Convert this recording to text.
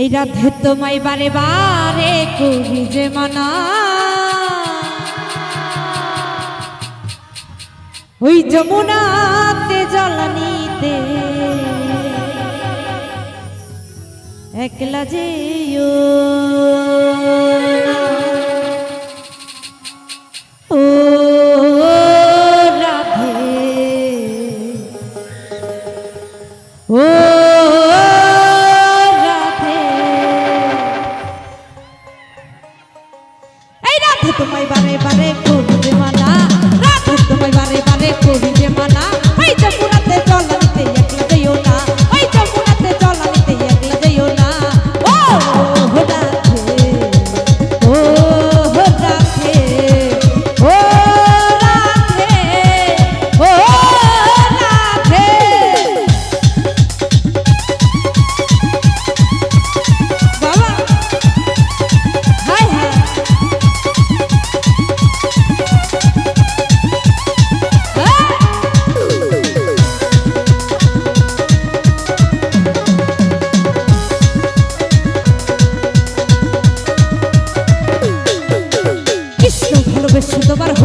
এই রাধে তোমায় বারে বারে করি যে মানা। ওই যমুনাতে জলানিতে একলা যে ও রাধে। ও